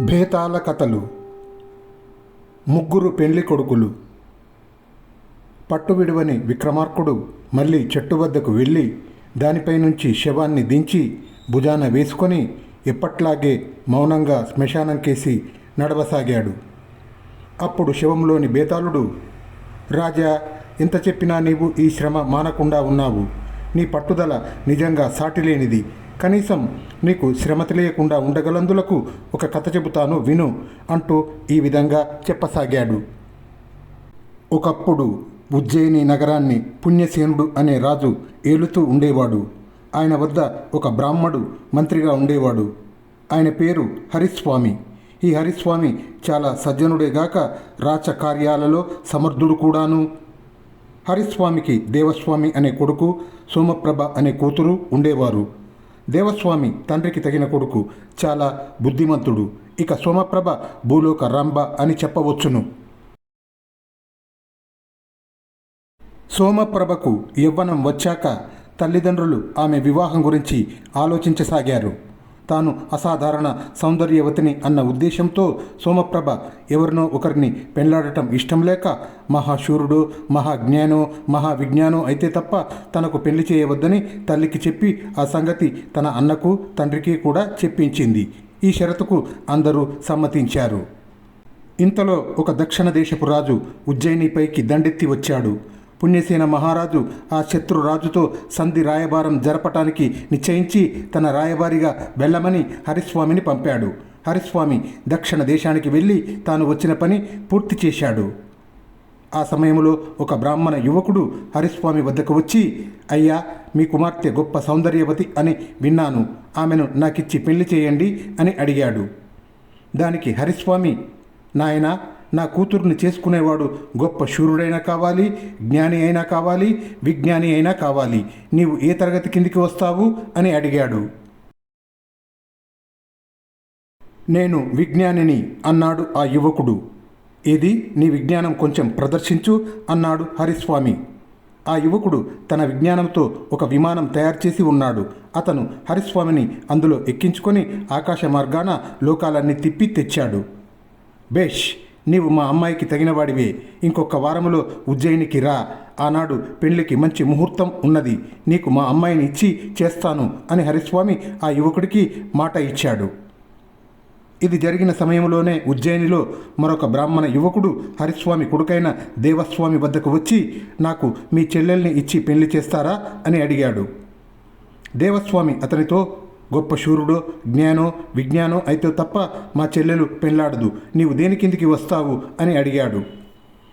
భేతాల కథలు. ముగ్గురు పెండ్లి కొడుకులు. పట్టు విడువని విక్రమార్కుడు మళ్ళీ చెట్టు వద్దకు వెళ్ళి దానిపై నుంచి శవాన్ని దించి భుజాన వేసుకొని ఎప్పట్లాగే మౌనంగా శ్మశానం కేసి నడవసాగాడు. అప్పుడు శవంలోని బేతాళుడు రాజా ఎంత చెప్పినా నీవు ఈ శ్రమ మానకుండా ఉన్నావు. నీ పట్టుదల నిజంగా సాటిలేనిది. కనీసం నీకు శ్రమ తెలియకుండా ఉండగలందులకు ఒక కథ చెబుతాను విను అంటూ ఈ విధంగా చెప్పసాగాడు. ఒకప్పుడు ఉజ్జయిని నగరాన్ని పుణ్యసేనుడు అనే రాజు ఏలుతూ ఉండేవాడు. ఆయన వద్ద ఒక బ్రాహ్మడు మంత్రిగా ఉండేవాడు. ఆయన పేరు హరిస్వామి. ఈ హరిస్వామి చాలా సజ్జనుడేగాక రాచ కార్యాలలో సమర్థుడు కూడాను. హరిస్వామికి దేవస్వామి అనే కొడుకు సోమప్రభ అనే కూతురు ఉండేవారు. దేవస్వామి తండ్రికి తగిన కొడుకు చాలా బుద్ధిమంతుడు. ఇక సోమప్రభ భూలోక రంభ అని చెప్పవచ్చును. సోమప్రభకు యవ్వనం వచ్చాక తల్లిదండ్రులు ఆమె వివాహం గురించి ఆలోచించసాగారు. తాను అసాధారణ సౌందర్యవతిని అన్న ఉద్దేశంతో సోమప్రభ ఎవరినో ఒకరిని పెళ్ళాడటం ఇష్టం లేక మహాశూరుడు మహాజ్ఞానో మహావిజ్ఞానో అయితే తప్ప తనకు పెళ్ళి చేయవద్దని తల్లికి చెప్పి ఆ సంగతి తన అన్నకు తండ్రికి కూడా చెప్పించింది. ఈ షరతుకు అందరూ సమ్మతించారు. ఇంతలో ఒక దక్షిణ దేశపు రాజు ఉజ్జయినిపైకి దండెత్తి వచ్చాడు. పుణ్యసేన మహారాజు ఆ శత్రురాజుతో సంధి రాయబారం జరపటానికి నిశ్చయించి తన రాయబారిగా వెళ్ళమని హరిస్వామిని పంపాడు. హరిస్వామి దక్షిణ దేశానికి వెళ్ళి తాను వచ్చిన పని పూర్తి చేశాడు. ఆ సమయంలో ఒక బ్రాహ్మణ యువకుడు హరిస్వామి వద్దకు వచ్చి అయ్యా మీ కుమార్తె గొప్ప సౌందర్యవతి అని విన్నాను. ఆమెను నాకిచ్చి పెళ్ళి చేయండి అని అడిగాడు. దానికి హరిస్వామి నాయన నా కూతురుని చేసుకునేవాడు గొప్ప శూరుడైనా కావాలి జ్ఞాని అయినా కావాలి విజ్ఞాని అయినా కావాలి. నీవు ఏ తరగతి కిందికి వస్తావు అని అడిగాడు. నేను విజ్ఞానిని అన్నాడు ఆ యువకుడు. ఇది నీ విజ్ఞానం కొంచెం ప్రదర్శించు అన్నాడు హరిస్వామి. ఆ యువకుడు తన విజ్ఞానంతో ఒక విమానం తయారు చేసి ఉన్నాడు. అతను హరిస్వామిని అందులో ఎక్కించుకొని ఆకాశ మార్గాన లోకాలన్నీ తిప్పి తెచ్చాడు. బేష్! నీవు మా అమ్మాయికి తగినవాడివే. ఇంకొక వారములో ఉజ్జయినికి రా. ఆనాడు పెళ్ళికి మంచి ముహూర్తం ఉన్నది. నీకు మా అమ్మాయిని ఇచ్చి చేస్తాను అని హరిస్వామి ఆ యువకుడికి మాట ఇచ్చాడు. ఇది జరిగిన సమయంలోనే ఉజ్జయినిలో మరొక బ్రాహ్మణ యువకుడు హరిస్వామి కొడుకైన దేవస్వామి వద్దకు వచ్చి నాకు మీ చెల్లెల్ని ఇచ్చి పెళ్ళి చేస్తారా? అని అడిగాడు. దేవస్వామి అతనితో గొప్ప శూరుడో జ్ఞానో విజ్ఞానో అయితే తప్ప మా చెల్లెలు పెళ్ళాడదు నీవు దేని కిందికి వస్తావు? అని అడిగాడు.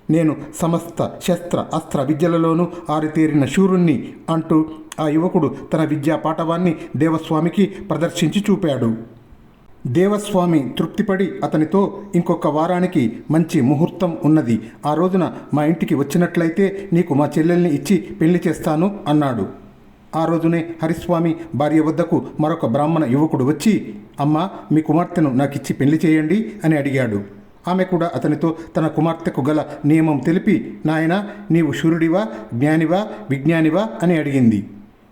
నేను సమస్త శస్త్ర అస్త్ర విద్యలలోనూ ఆరితేరిన శూరుణ్ణి అంటూ ఆ యువకుడు తన విద్యా పాఠవాన్ని దేవస్వామికి ప్రదర్శించి చూపాడు. దేవస్వామి తృప్తిపడి అతనితో ఇంకొక వారానికి మంచి ముహూర్తం ఉన్నది. ఆ రోజున మా ఇంటికి వచ్చినట్లయితే నీకు మా చెల్లెల్ని ఇచ్చి పెళ్ళి చేస్తాను అన్నాడు. ఆ రోజునే హరిస్వామి భార్య వద్దకు మరొక బ్రాహ్మణ యువకుడు వచ్చి అమ్మ మీ కుమార్తెను నాకిచ్చి పెళ్ళి చేయండి అని అడిగాడు. ఆమె కూడా అతనితో తన కుమార్తెకు గల నియమం తెలిపి నాయన నీవు శూరుడివా జ్ఞానివా విజ్ఞానివా అని అడిగింది.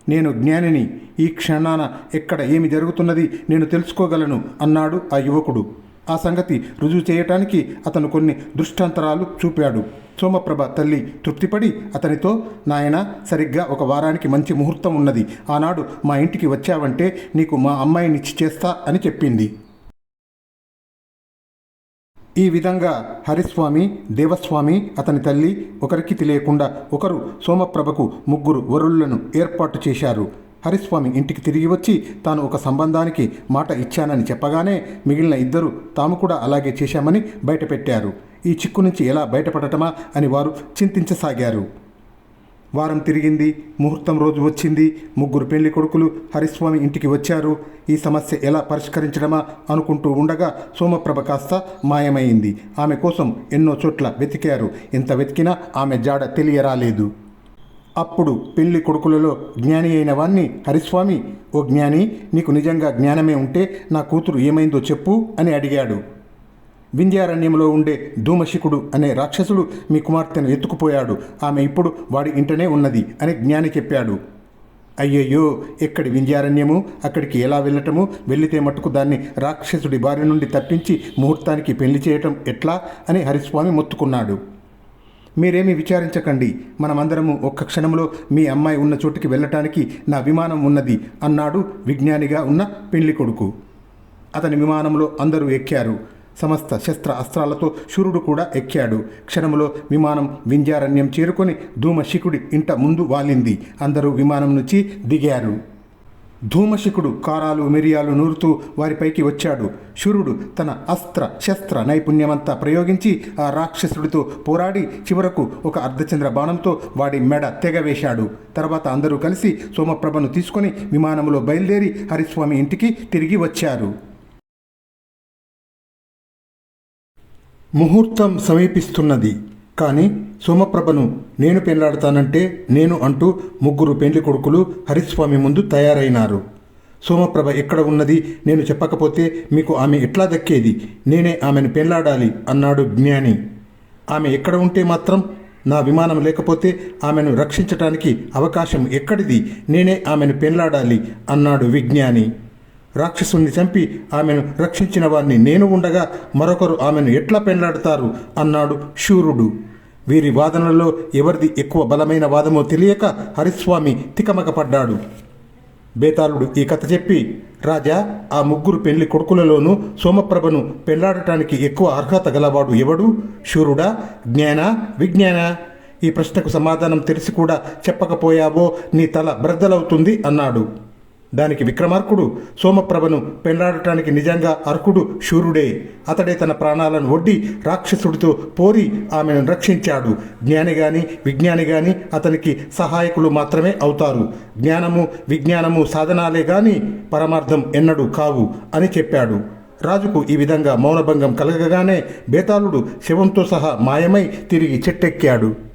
నేను జ్ఞానిని ఈ క్షణాన ఎక్కడ ఏమి జరుగుతున్నది నేను తెలుసుకోగలను అన్నాడు ఆ యువకుడు. ఆ సంగతి రుజువు చేయటానికి అతను కొన్ని దృష్టాంతరాలు చూపాడు. సోమప్రభ తల్లి తృప్తిపడి అతనితో నాయన సరిగ్గా ఒక వారానికి మంచి ముహూర్తం ఉన్నది. ఆనాడు మా ఇంటికి వచ్చావంటే నీకు మా అమ్మాయినిచ్చి చేస్తా అని చెప్పింది. ఈ విధంగా హరిస్వామి దేవస్వామి అతని తల్లి ఒకరికి తెలియకుండా ఒకరు సోమప్రభకు ముగ్గురు వరులను ఏర్పాటు చేశారు. హరిస్వామి ఇంటికి తిరిగి వచ్చి తాను ఒక సంబంధానికి మాట ఇచ్చానని చెప్పగానే మిగిలిన ఇద్దరు తాము కూడా అలాగే చేశామని బయటపెట్టారు. ఈ చిక్కు నుంచి ఎలా బయటపడటమా అని వారు చింతించసాగారు. వారం తిరిగింది ముహూర్తం రోజు వచ్చింది ముగ్గురు పెళ్ళి కొడుకులు హరిస్వామి ఇంటికి వచ్చారు. ఈ సమస్య ఎలా పరిష్కరించడమా అనుకుంటూ ఉండగా సోమప్రభ కాస్త మాయమైంది. ఆమె కోసం ఎన్నో చోట్ల వెతికారు. ఎంత వెతికినా ఆమె జాడ తెలియరాలేదు. అప్పుడు పెళ్ళి కొడుకులలో జ్ఞాని అయిన వాణ్ణి హరిస్వామి ఓ జ్ఞాని నీకు నిజంగా జ్ఞానమే ఉంటే నా కూతురు ఏమైందో చెప్పు అని అడిగాడు. వింధ్యారణ్యంలో ఉండే ధూమశికుడు అనే రాక్షసుడు మీ కుమార్తెను ఎత్తుకుపోయాడు. ఆమె ఇప్పుడు వాడి ఇంటనే ఉన్నది అని జ్ఞాని చెప్పాడు. అయ్యయ్యో ఎక్కడి వింధ్యారణ్యము? అక్కడికి ఎలా వెళ్ళటము? వెళ్ళితే మట్టుకు దాన్ని రాక్షసుడి బారి నుండి తప్పించి ముహూర్తానికి పెళ్ళి చేయటం ఎట్లా? అని హరిస్వామి మొత్తుకున్నాడు. మీరేమీ విచారించకండి. మనమందరము ఒక్క క్షణంలో మీ అమ్మాయి ఉన్న చోటుకి వెళ్ళటానికి నా విమానం ఉన్నది అన్నాడు విజ్ఞానిగా ఉన్న పెళ్ళి కొడుకు. అతని విమానంలో అందరూ ఎక్కారు. సమస్త శస్త్ర అస్త్రాలతో శూరుడు కూడా ఎక్కాడు. క్షణంలో విమానం వింజారణ్యం చేరుకొని ధూమశికుడి ఇంట ముందు వాలింది. అందరూ విమానం నుంచి దిగారు. ధూమశికుడు కారాలు మిరియాలు నూరుతూ వారిపైకి వచ్చాడు. శూరుడు తన అస్త్ర శస్త్ర నైపుణ్యమంతా ప్రయోగించి ఆ రాక్షసుడితో పోరాడి చివరకు ఒక అర్ధచంద్ర బాణంతో వాడి మెడ తెగవేశాడు. తర్వాత అందరూ కలిసి సోమప్రభను తీసుకొని విమానంలో బయలుదేరి హరిస్వామి ఇంటికి తిరిగి వచ్చారు. ముహూర్తం సమీపిస్తున్నది. కానీ సోమప్రభను నేను పెళ్ళాడతానంటే నేను అంటూ ముగ్గురు పెండ్లి కొడుకులు హరిస్వామి ముందు తయారైనారు. సోమప్రభ ఎక్కడ ఉన్నది నేను చెప్పకపోతే మీకు ఆమె ఎట్లా దక్కేది? నేనే ఆమెను పెళ్ళాడాలి అన్నాడు జ్ఞాని. ఆమె ఎక్కడ ఉంటే మాత్రం నా విమానం లేకపోతే ఆమెను రక్షించటానికి అవకాశం ఎక్కడిది? నేనే ఆమెను పెళ్ళాడాలి అన్నాడు విజ్ఞాని. రాక్షసుణ్ణి చంపి ఆమెను రక్షించిన వారిని నేను ఉండగా మరొకరు ఆమెను ఎట్లా పెళ్ళాడతారు? అన్నాడు శూరుడు. వీరి వాదనలో ఎవరిది ఎక్కువ బలమైన వాదమో తెలియక హరిస్వామి తికమకపడ్డాడు. బేతాళుడు ఈ కథ చెప్పి రాజా ఆ ముగ్గురు పెళ్ళి కొడుకులలోనూ సోమప్రభను పెళ్ళాడటానికి ఎక్కువ అర్హత గలవాడు ఎవడు? శూరుడా? జ్ఞాన? విజ్ఞాన? ఈ ప్రశ్నకు సమాధానం తెలిసి కూడా చెప్పకపోయావో నీ తల బ్రద్దలవుతుంది అన్నాడు. దానికి విక్రమార్కుడు సోమప్రభను పెండాడటానికి నిజంగా అర్కుడు శూరుడే. అతడే తన ప్రాణాలను ఒడ్డి రాక్షసుడితో పోరి ఆమెను రక్షించాడు. జ్ఞాని గాని విజ్ఞాని గాని అతనికి సహాయకులు మాత్రమే అవుతారు. జ్ఞానము విజ్ఞానము సాధనాలే గాని పరమార్థం ఎన్నడూ కావు అని చెప్పాడు. రాజుకు ఈ విధంగా మౌనభంగం కలగగానే బేతాళుడు శవంతో సహా మాయమై తిరిగి చెట్టెక్కాడు.